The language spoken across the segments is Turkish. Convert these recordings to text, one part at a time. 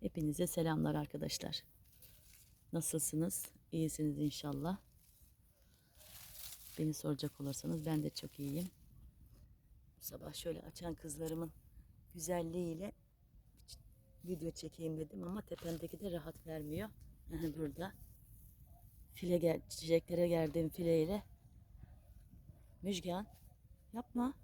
Hepinize selamlar arkadaşlar. Nasılsınız? İyisiniz inşallah. Beni soracak olursanız ben de çok iyiyim. Bu sabah şöyle açan kızlarımın güzelliğiyle video çekeyim dedim ama tepemdeki de rahat vermiyor. Burada file gel çiçeklere geldiğim fileyle Müjgan yapma.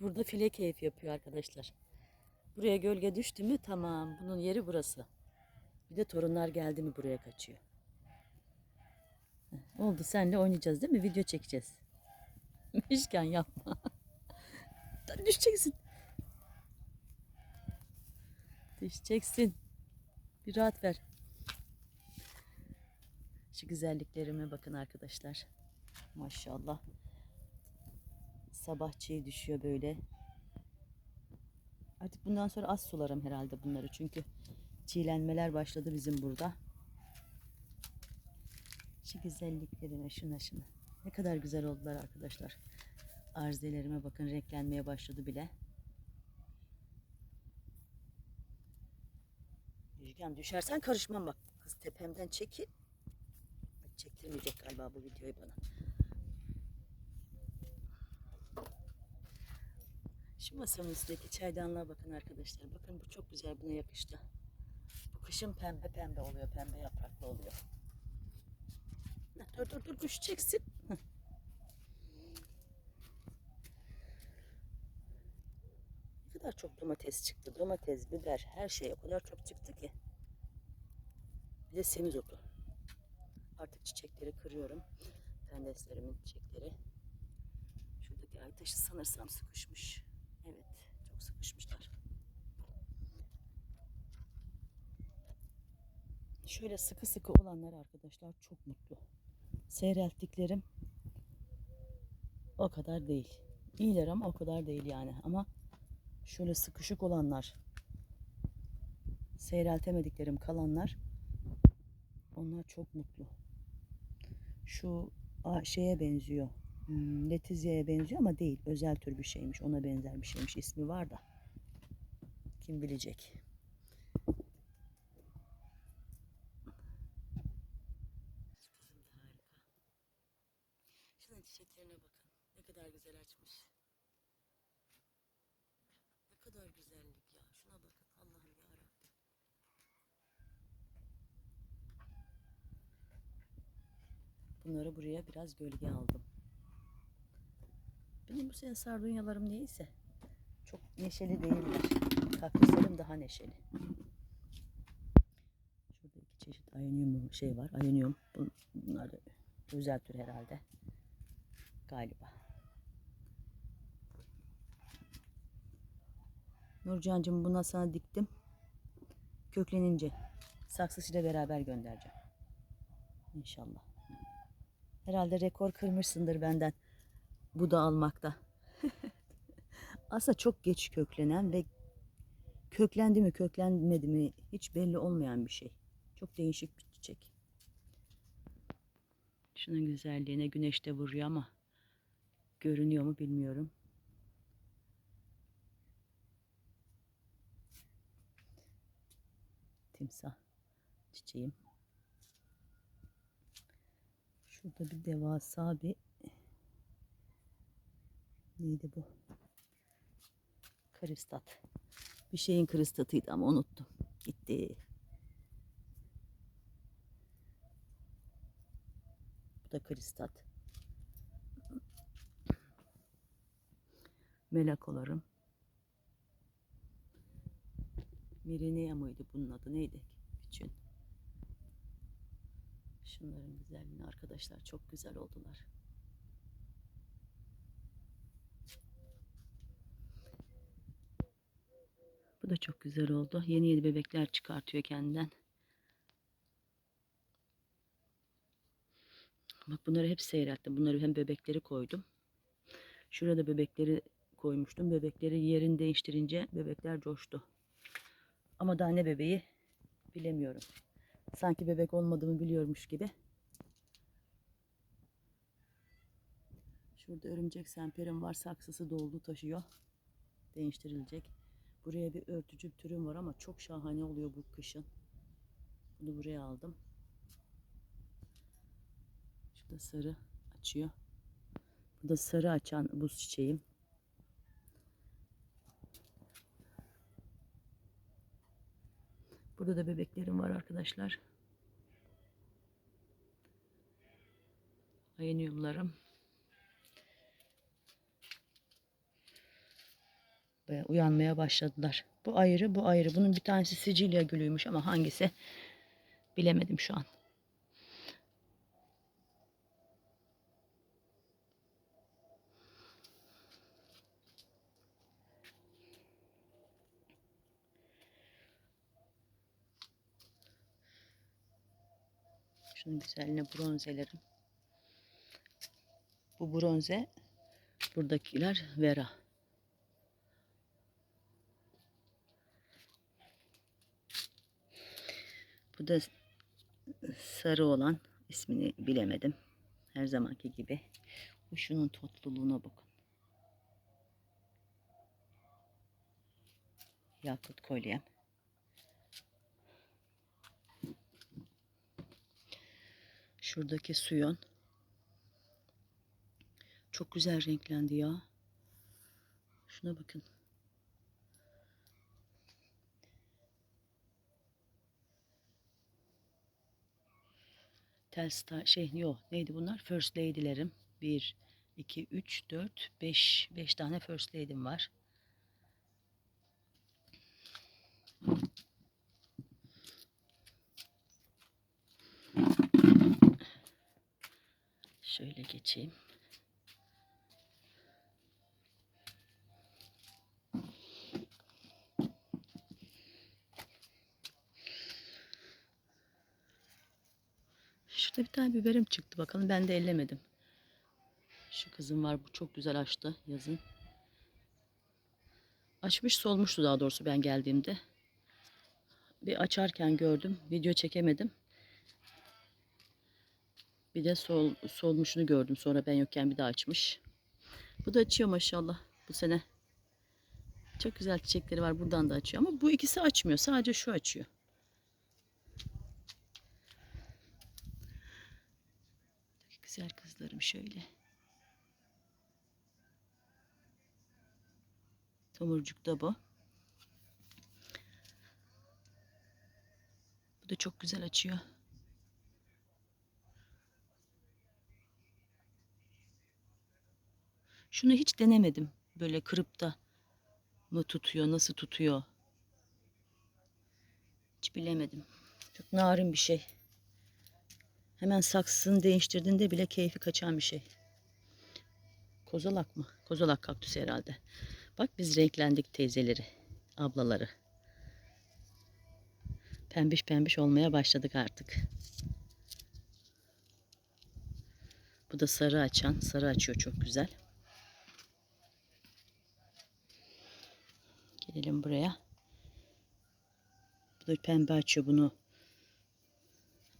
Burada file keyif yapıyor arkadaşlar. Buraya gölge düştü mü tamam bunun yeri burası. Bir de torunlar geldi mi buraya kaçıyor. Oldu senle oynayacağız değil mi? Video çekeceğiz. Müjgan yapma. Düşeceksin. Düşeceksin. Bir rahat ver. Şu güzelliklerime bakın arkadaşlar. Maşallah. Sabah çiğ düşüyor böyle. Artık bundan sonra az sularım herhalde bunları. Çünkü çiğlenmeler başladı bizim burada. Şu güzelliklerime şuna şuna. Ne kadar güzel oldular arkadaşlar. Arzelerime bakın renklenmeye başladı bile. Müjgan düşersen karışmam bak. Kız tepemden çekil. Çektirmeyecek galiba bu videoyu bana. Şu masamın üstündeki çaydanlığa bakın arkadaşlar. Bakın bu çok güzel buna yakıştı. Bu kışın pembe pembe oluyor. Pembe yapraklı oluyor. Dur dur dur düşeceksin. Ne kadar çok domates çıktı. Domates, biber, her şey o kadar çok çıktı ki. Bir de semizotu. Artık çiçekleri kırıyorum. Pendeslerimin çiçekleri. Şuradaki ay taşı sanırsam sıkışmış. Evet, çok sıkışmışlar. Şöyle sıkı sıkı olanlar arkadaşlar çok mutlu. Seyrelttiklerim o kadar değil. İyiler ama o kadar değil yani. Ama şöyle sıkışık olanlar, seyreltemediklerim kalanlar onlar çok mutlu. Şu şeye benziyor. Hmm, Letizya'ya benziyor ama değil. Özel tür bir şeymiş. Ona benzer bir şeymiş. İsmi var da. Kim bilecek. Şunun çiçeklerine bakın. Ne kadar güzel açmış. Ne kadar güzellik ya. Şuna bakın. Allah'ım ya Rabbim. Bunları buraya biraz gölge aldım. Benim bu sene sardunyalarım neyse çok neşeli değiller. Kaktüslerim daha neşeli. Şurada iki çeşit ayonyum şey var. Bun- Bunlar da özel tür herhalde. Galiba. Nurcancığım buna sana diktim. Köklenince saksısıyla beraber göndereceğim. İnşallah. Herhalde rekor kırmışsındır benden bu da almakta. Aslında çok geç köklenen ve köklendi mi köklenmedi mi hiç belli olmayan bir şey. Çok değişik bir çiçek. Şunun güzelliğine güneşte vuruyor ama görünüyor mu bilmiyorum. Timsah çiçeğim. Şurada bir devasa bir neydi bu? Kristat. Bir şeyin kristatıydı ama unuttum. Gitti. Bu da kristat. Melakolarım. Mirinea mıydı bunun adı neydi? Küçüğün. Şunların güzelliğini arkadaşlar çok güzel oldular. Da çok güzel oldu. Yeni yeni bebekler çıkartıyor kendinden. Bak bunları hep seyrettim. Bunları hem bebekleri koydum. Şurada bebekleri koymuştum. Bebekleri yerini değiştirince bebekler coştu. Ama daha ne bebeği bilemiyorum. Sanki bebek olmadığımı biliyormuş gibi. Şurada örümcek semperim var. Saksısı doldu taşıyor. Değiştirilecek. Buraya bir örtücü türüm var ama çok şahane oluyor bu kışın. Bunu buraya aldım. Şurada sarı açıyor. Bu da sarı açan buz çiçeğim. Burada da bebeklerim var arkadaşlar. Ayenyumlarım. Baya uyanmaya başladılar. Bu ayrı, bu ayrı. Bunun bir tanesi Sicilya gülüymüş ama hangisi bilemedim şu an. Şunun güzelliğine bronzelerim. Bu bronze buradakiler Vera. Bu da sarı olan ismini bilemedim. Her zamanki gibi. Bu şunun tatlılığına bakın. Yakut kolyem. Şuradaki suyon. Çok güzel renklendi ya. Şuna bakın. Telstar şey yok neydi bunlar? First Lady'lerim. 1, 2, 3, 4, 5. 5 tane First Lady'm var. Şöyle geçeyim. Şurada bir tane biberim çıktı bakalım ben de ellemedim. Şu kızım var bu çok güzel açtı yazın. Açmış solmuştu daha doğrusu ben geldiğimde. Bir açarken gördüm. Video çekemedim. Bir de sol, solmuşunu gördüm. Sonra ben yokken bir daha açmış. Bu da açıyor maşallah bu sene. Çok güzel çiçekleri var. Buradan da açıyor. Ama bu ikisi açmıyor. Sadece şu açıyor. Güzel kızlarım şöyle. Tomurcuk da bu. Bu da çok güzel açıyor. Şunu hiç denemedim. Böyle kırıp da mı tutuyor, nasıl tutuyor? Hiç bilemedim. Çok narin bir şey. Hemen saksısını değiştirdiğinde bile keyfi kaçan bir şey. Kozalak mı? Kozalak kaktüsü herhalde. Bak biz renklendik teyzeleri, ablaları. Pembiş pembiş olmaya başladık artık. Bu da sarı açan. Sarı açıyor çok güzel. Gelelim buraya. Bu da pembe açıyor bunu.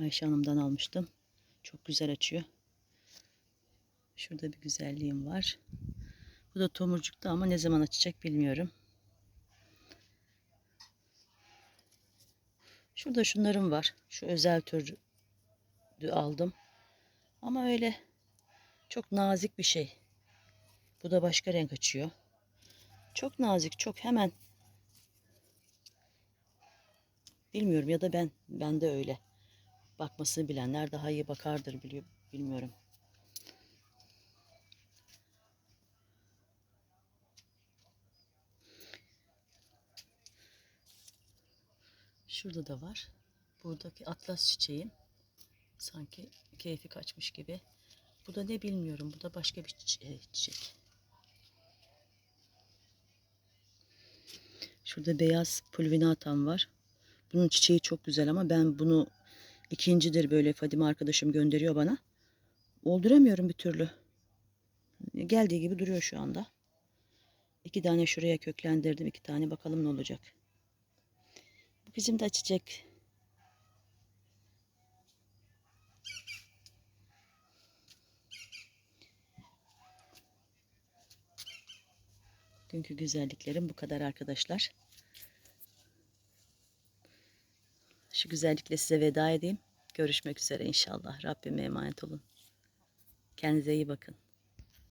Ayşe Hanım'dan almıştım. Çok güzel açıyor. Şurada bir güzelliğim var. Bu da tomurcukta ama ne zaman açacak bilmiyorum. Şurada şunlarım var. Şu özel tür aldım. Ama öyle çok nazik bir şey. Bu da başka renk açıyor. Çok nazik, çok hemen. Bilmiyorum ya da ben, ben de öyle. Bakmasını bilenler daha iyi bakardır biliyor, bilmiyorum. Şurada da var. Buradaki atlas çiçeğim. Sanki keyfi kaçmış gibi. Bu da ne bilmiyorum. Bu da başka bir çiçe- çiçek. Şurada beyaz pulvinatam var. Bunun çiçeği çok güzel ama ben bunu ikincidir böyle Fadime arkadaşım gönderiyor bana. Olduramıyorum bir türlü. Geldiği gibi duruyor şu anda. İki tane şuraya köklendirdim. iki tane bakalım ne olacak. Bu bizim de açacak. Günkü güzelliklerim bu kadar arkadaşlar. Şu güzellikle size veda edeyim. Görüşmek üzere inşallah. Rabbime emanet olun. Kendinize iyi bakın.